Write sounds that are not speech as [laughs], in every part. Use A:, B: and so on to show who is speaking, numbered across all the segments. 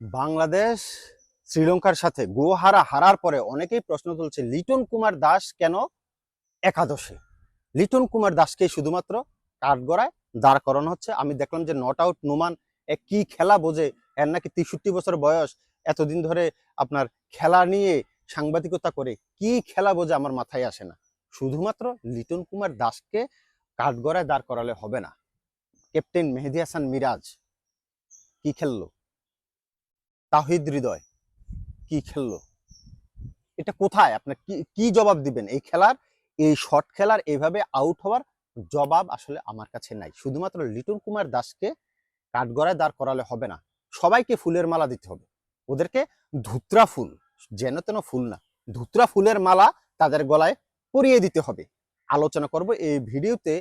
A: বাংলাদেশ, শ্রীলঙ্কার সাথে গোহারা হারার পরে অনেকেই প্রশ্ন তুলছে, লিটন কুমার দাস কেন একাদশে? লিটন কুমার দাসকে শুধুমাত্র কাঠগড়ায় দাঁড় করানো হচ্ছে। আমি দেখলাম যে নট আউট নুমান এ কি খেলা বোঝে? এর নাকি তেষট্টি বছর বয়স। এতদিন ধরে আপনার খেলা নিয়ে সাংবাদিকতা করে কি খেলা বোঝে আমার মাথায় আসে না। শুধুমাত্র লিটন কুমার দাসকে কাঠগড়ায় দাঁড় করালে হবে না। ক্যাপ্টেন মেহেদি হাসান মিরাজ কি খেললো? তাহিদ হৃদয়। কি খেললো? এটা কোথায়? আপনার কি কি জবাব দিবেন? এই খেলার, এই শর্ট খেলার এইভাবে আউট হওয়ার জবাব আসলে আমার কাছে নাই। শুধুমাত্র লিটন কুমার দাসকে কাঠগড়ায় দাঁড় করালে হবে না। সবাইকে ফুলের মালা দিতে হবে। ওদেরকে ধুত্রা ফুল, যেন তেন ফুল না, ধুত্রা ফুলের মালা তাদের গলায় পরিয়ে দিতে হবে। আলোচনা করব এই ভিডিওতে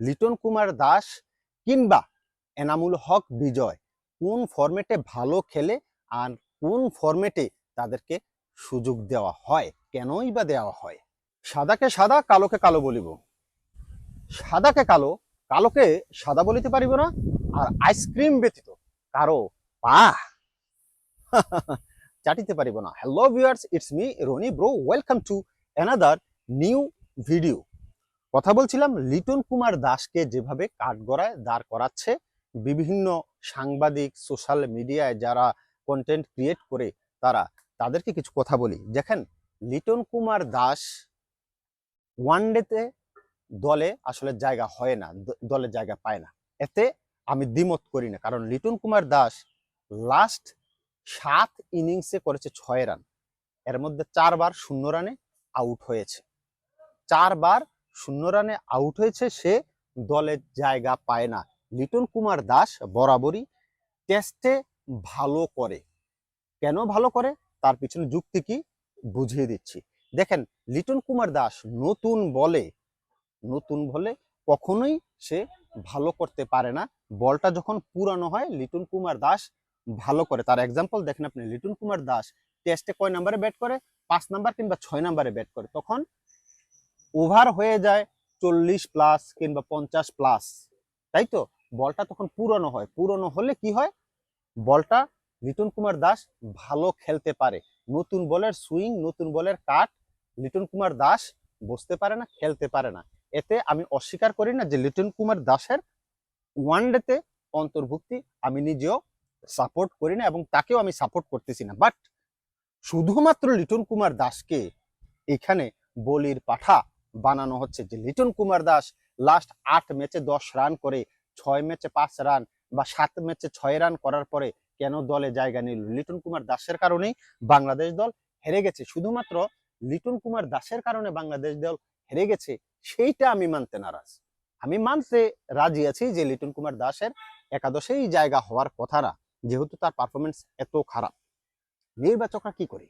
A: লিটন কুমার দাস কিংবা এনামুল হক বিজয় কোন ফরম্যাটে ভালো খেলে আর কোন ফরম্যাটে তাদেরকে সুযোগ দেওয়া হয়? কেনই বা দেওয়া হয়? সাদাকে সাদা, কালোকে কালো বলিব। সাদাকে কালো, কালোকে সাদা বলিতে পারিব না, আর আইসক্রিম ব্যতীত কারও পা [laughs] চাটিতে পারিব না। Hello viewers it's me Roni bro welcome to another new video কথা বলছিলাম লিটন কুমার দাসকে যেভাবে কাঠগড়ায় দাঁড় করাচ্ছে, বিভিন্ন সাংবাদিক সোশ্যাল মিডিয়ায় যারা কন্টেন্ট ক্রিয়েট করে তারা তাদেরকে কিছু কথা বলি। দেখেন, লিটন কুমার দাস ওয়ানডেতে দলে আসলে জায়গা হয় না দলে জায়গা পায় না। এতে আমি দ্বিমত করি না, কারণ লিটন কুমার দাস লাস্ট সাত ইনিংসে করেছে ছয় রান এর মধ্যে চারবার শূন্য রানে আউট হয়েছে। চারবার শূন্য রানে আউট হয়েছে, সে দলের জায়গা পায় না। লিটন কুমার দাস বরাবরই টেস্টে ভালো করে। কেন ভালো করে? তার পিছনে যুক্তি কি? বুঝিয়ে দিচ্ছি। দেখেন, লিটন কুমার দাস নতুন বলে নতুন বলে কখনোই সে ভালো করতে পারে না। বলটা যখন পুরানো হয়, লিটন কুমার দাস ভালো করে। তার এক্সাম্পল দেখেন আপনি, লিটন কুমার দাস টেস্টে কয় নাম্বারে ব্যাট করে? পাঁচ নাম্বার কিংবা ছয় নাম্বারে ব্যাট করে। তখন ওভার হয়ে যায় চল্লিশ প্লাস কিংবা পঞ্চাশ প্লাস তাই তো? বলটা তখন পুরনো হয়। পুরনো হলে কি হয়? বলটা লিটন কুমার দাস ভালো খেলতে পারে। নতুন বলের সুইং, নতুন বলের কাট লিটন কুমার দাস বসতে পারে না, খেলতে পারে না। এতে আমি অস্বীকার করি না যে লিটন কুমার দাসের ওয়ানডেতে অন্তর্ভুক্তি আমি নিজেও সাপোর্ট করি না এবং তাকেও আমি সাপোর্ট করতেছি না। বাট শুধুমাত্র লিটন কুমার দাসকে এখানে বলির পাঠা বানানো হচ্ছে যে লিটন কুমার দাস লাস্ট আট ম্যাচে দশ রান করে, ছয় ম্যাচে পাঁচ রান বা সাত ম্যাচে ছয় রান করার পরে কেন দলে জায়গা নিল? লিটন কুমার দাসের কারণেই বাংলাদেশ দল হেরে গেছে। শুধুমাত্র লিটন কুমার দাসের কারণে বাংলাদেশ দল হেরে গেছে, সেইটা আমি মানতে নারাজ। আমি মানতে রাজি আছি যে লিটন কুমার দাসের একাদশেই জায়গা হওয়ার কথা না, যেহেতু তার পারফরমেন্স এত খারাপ। নির্বাচকরা কি করে?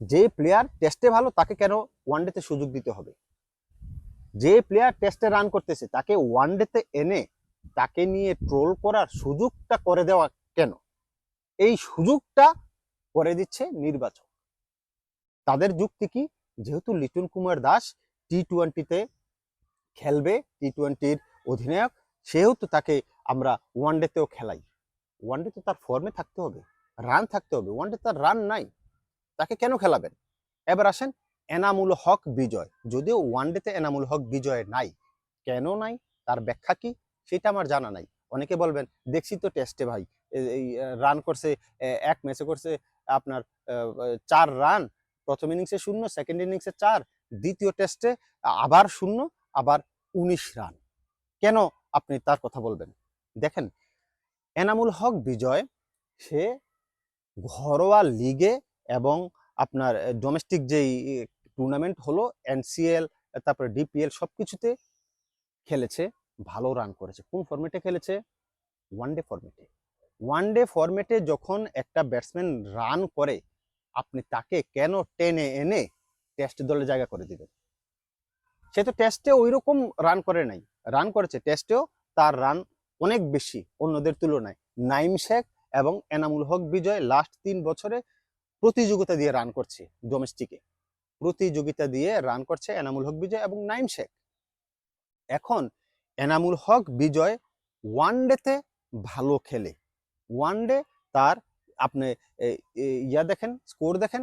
A: যে প্লেয়ার টেস্টে ভালো, তাকে কেন ওয়ানডেতে সুযোগ দিতে হবে? যে প্লেয়ার টেস্টে রান করতেছে, তাকে ওয়ানডেতে এনে তাকে নিয়ে ট্রোল করার সুযোগটা করে দেওয়া কেন? এই সুযোগটা করে দিচ্ছে নির্বাচক। তাদের যুক্তি কি? যেহেতু লিটন কুমার দাস টি টোয়েন্টিতে খেলবে টি টোয়েন্টির অধিনায়ক, সেহেতু তাকে আমরা ওয়ানডেতেও খেলাই। ওয়ানডেতে তার ফর্মে থাকতে হবে রান থাকতে হবে। ওয়ানডে তার রান নাই, তাকে কেন খেলাবেন? এবার আসেন এনামুল হক বিজয়। যদিও ওয়ানডেতে এনামুল হক বিজয় নাই, কেন নাই? তার ব্যাখ্যা কি? সেটা আমার জানা নাই। অনেকে বলবেন, দেখছি তো টেস্টে ভাই এই রান করছে এক ম্যাচে করছে, আপনার চার রান প্রথম ইনিংসে শূন্য সেকেন্ড ইনিংসে চার, দ্বিতীয় টেস্টে আবার শূন্য, আবার উনিশ রান কেন আপনি তার কথা বলবেন? দেখেন, এনামুল হক বিজয়, সে ঘরোয়া লিগে এবং আপনার ডোমেস্টিক যেই টুর্নামেন্ট হলো এনসিএল তারপরে ডিপিএল সব কিছুতে খেলেছে। ভালো রান করেছে। কোন ফরম্যাটে খেলেছে? ওয়ানডে ফরম্যাটে ওয়ানডে ফরম্যাটে যখন একটা ব্যাটসম্যান রান করে, আপনি তাকে কেন টেনে এনে টেস্ট দলে জায়গা করে দিবেন? সে তো টেস্টে ওই রকম রান করে নাই। রান করেছে টেস্টেও তার রান অনেক বেশি, অন্যদের তুলনায়। নাইম শেখ এবং এনামুল হক বিজয় লাস্ট তিন বছরে প্রতিযোগিতা দিয়ে রান করছে ডোমেস্টিকে প্রতিযোগিতা দিয়ে রান করছে এনামুল হক বিজয় এবং নাইম শেখ। এখন এনামুল হক বিজয় ওয়ান ডেতে ভালো খেলে। ওয়ান ডে তার আপনি ইয়া দেখেন স্কোর দেখেন,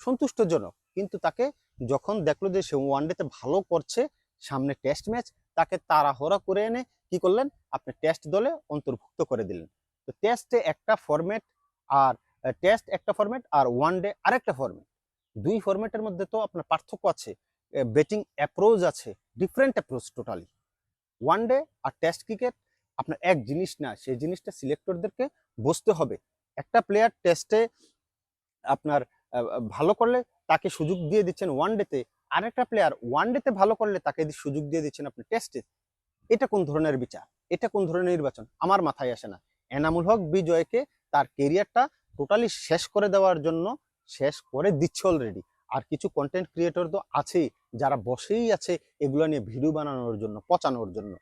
A: সন্তুষ্টজনক। কিন্তু তাকে যখন দেখল যে সে ওয়ান ডেতে ভালো করছে, সামনে টেস্ট ম্যাচ তাকে তাড়াহুড়া করে এনে কি করলেন? আপনি টেস্ট দলে অন্তর্ভুক্ত করে দিলেন। তো টেস্টে একটা ফরম্যাট আর টেস্ট একটা ফরম্যাট আর ওয়ান ডে আরেকটা ফরম্যাট দুই ফরম্যাটের মধ্যে তো আপনার পার্থক্য আছে। ব্যাটিং অ্যাপ্রোচ আছে different approach totally one day আর টেস্ট ক্রিকেট আপনার এক জিনিস না, সেই জিনিসটা সিলেক্টরদেরকে বুঝতে হবে। একটা প্লেয়ার টেস্টে আপনার ভালো করলে তাকে সুযোগ দিয়ে দিচ্ছেন ওয়ান ডেতে আরেকটা প্লেয়ার ওয়ান ডেতে ভালো করলে তাকে সুযোগ দিয়ে দিচ্ছেন আপনি টেস্টে এটা কোন ধরনের বিচার? এটা কোন ধরনের নির্বাচন? আমার মাথায় আসে না। এনামুল হক বিজয়কে তার কেরিয়ারটা টোটালি শেষ করে দেওয়ার জন্য, শেষ করে দিচ্ছে অলরেডি আর কিছু কন্টেন্ট ক্রিয়েটর তো আছেই, যারা বসেই আছে এগুলো নিয়ে ভিডিও বানানোর জন্য, পচানোর জন্য।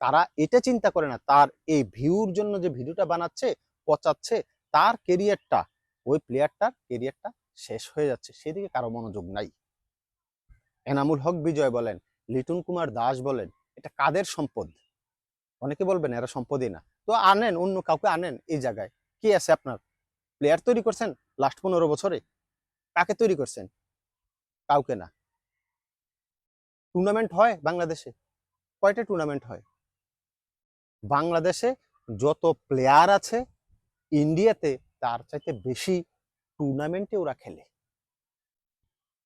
A: তারা এটা চিন্তা করে না, তার এই ভিউর জন্য যে ভিডিওটা বানাচ্ছে, পচাচ্ছে, তার কেরিয়ারটা ওই প্লেয়ারটার কেরিয়ারটা শেষ হয়ে যাচ্ছে, সেদিকে কারও মনোযোগ নাই। এনামুল হক বিজয় বলেন, লিটন কুমার দাস বলেন, এটা কাদের সম্পদ? অনেকে বলবেন, এরা সম্পদই না। তো আনেন, অন্য কাউকে আনেন এই জায়গায়। কি আছে আপনার? প্লেয়ার তৈরি করছেন লাস্ট পনেরো বছরে? কাকে তৈরি করছেন? কাউকে না। টুর্নামেন্ট হয় বাংলাদেশে। কয়টা টুর্নামেন্ট হয়? বাংলাদেশে যত প্লেয়ার আছে ইন্ডিয়াতে তার চাইতে বেশি টুর্নামেন্টে ওরা খেলে।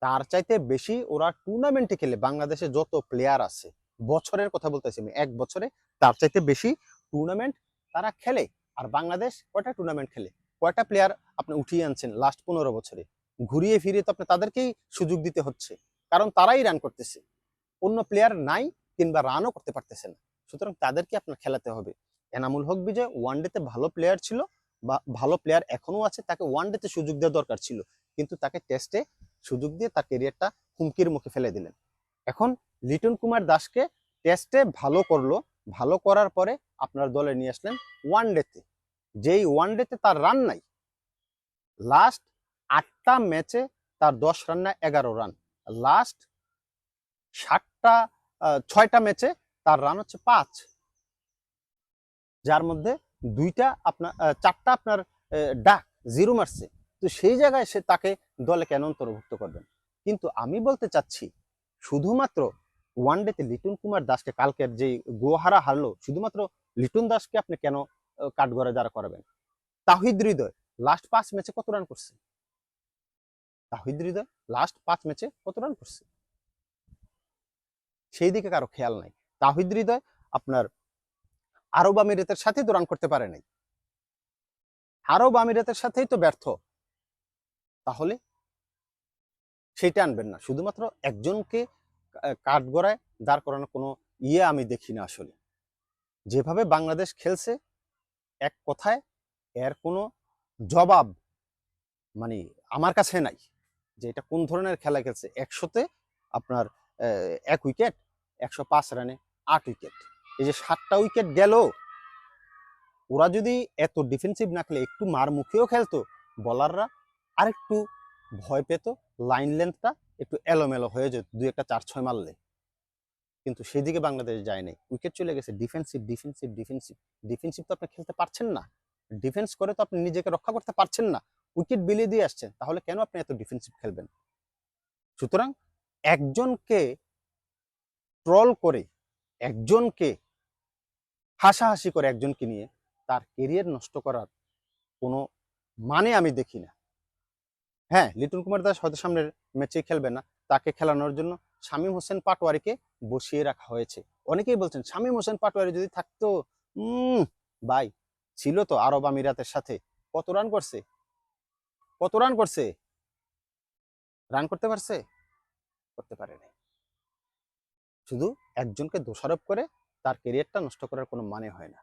A: তার চাইতে বেশি ওরা টুর্নামেন্টে খেলে। বাংলাদেশে যত প্লেয়ার আছে, বছরের কথা বলতেছি আমি, এক বছরে তার চাইতে বেশি টুর্নামেন্ট তারা খেলে। আর বাংলাদেশ কয়টা টুর্নামেন্ট খেলে? কয়টা প্লেয়ার আপনি উঠিয়ে আনছেন লাস্ট পনেরো বছরে? ঘুরিয়ে ফিরিয়ে তো আপনার তাদেরকেই সুযোগ দিতে হচ্ছে। কারণ তারাই রান করতেছে। অন্য প্লেয়ার নাই কিংবা রানও করতে পারতেছে না। সুতরাং তাদেরকে আপনার খেলাতে হবে। এনামুল হক বিজয় ওয়ানডেতে ভালো প্লেয়ার ছিল বা ভালো প্লেয়ার এখনও আছে, তাকে ওয়ানডেতে সুযোগ দেওয়া দরকার ছিল। কিন্তু তাকে টেস্টে সুযোগ দিয়ে তার কেরিয়ারটা হুমকির মুখে ফেলে দিলেন। এখন লিটন কুমার দাসকে টেস্টে ভালো করল। ভালো করার পরে আপনার দলে নিয়ে আসলেন ওয়ান ডেতে যেই ওয়ান ডেতে তার রান নাই লাস্ট আটটা ম্যাচে তার দশ রান না এগারো রান। লাস্ট ষাটটা ছয়টা ম্যাচে তার রান হচ্ছে পাঁচ। যার মধ্যে দুইটা আপনার চারটা আপনার ডাক জিরো মারছে। তো সেই জায়গায় সে তাকে দলে কেন অন্তর্ভুক্ত করবেন? কিন্তু আমি বলতে চাচ্ছি শুধুমাত্র ওয়ান ডেতে লিটন কুমার দাসকে কালকের যে গোহারা হারলো শুধুমাত্র লিটন দাসকে আপনি কেন আহ, কাঠগড়ায় দাঁড়া করাবেন? তাহিদ হৃদয় লাস্ট পাঁচ ম্যাচে কত রান করছে? তাহিদ হৃদয় লাস্ট পাঁচ ম্যাচে কত রান করছে? সেই দিকে কারও খেয়াল নাই। তাহিদ হৃদয় আপনার আরব আমিরাতের সাথেই তো রান করতে পারে নাই। আরব আমিরাতের সাথেই তো ব্যর্থ। তাহলে সেটা আনবেন না। শুধুমাত্র একজনকে কাঠগড়ায় দাঁড় করানোর কোনো ইয়ে আমি দেখি না আসলে। যেভাবে বাংলাদেশ খেলছে, এক কথায় এর কোনো জবাব মানে আমার কাছে নাই। যে এটা কোন ধরনের খেলা খেলছে? একশোতে আপনার এক উইকেট, একশো পাঁচ রানে আট উইকেট। এই যে সাতটা উইকেট গেল, ওরা যদি এত ডিফেন্সিভ না খেলে, একটু মার মুখেও খেলতো বলাররা আরেকটু ভয় পেত লাইন লেন্থটা একটু এলোমেলো হয়ে যেত দু একটা চার ছয় মারলে। কিন্তু সেদিকে বাংলাদেশ যায় নাই উইকেট চলে গেছে ডিফেন্সিভ ডিফেন্সিভ ডিফেন্সিভ ডিফেন্সিভ তো আপনি খেলতে পারছেন না। ডিফেন্স করে তো আপনি নিজেকে রক্ষা করতে পারছেন না। উইকেট বিলিয়ে দিয়ে আসছেন, তাহলে কেন আপনি এত ডিফেন্সিভ খেলবেন? সুতরাং একজনকে ট্রল করে, একজনকে হাসাহাসি করে একজনকে নিয়ে তার কেরিয়ার নষ্ট করার কোনো মানে আমি দেখি না। হ্যাঁ লিটন কুমার দাস হয়তো সামনের ম্যাচে খেলবে না, তাকে খেলানোর জন্য শামীম হোসেন পাটোয়ারিকে বসিয়ে রাখা হয়েছে। অনেকেই বলছেন, শামীম হোসেন পাটোয়ারি যদি থাকতো, উম ভাই ছিল তো আরব আমিরাতের সাথে, কত রান করছে? কত রান করছে? রান করতে পারছে? করতে পারে নাই। শুধু একজনকে দোষারোপ করে তার কেরিয়ারটা নষ্ট করার কোনো মানে হয় না।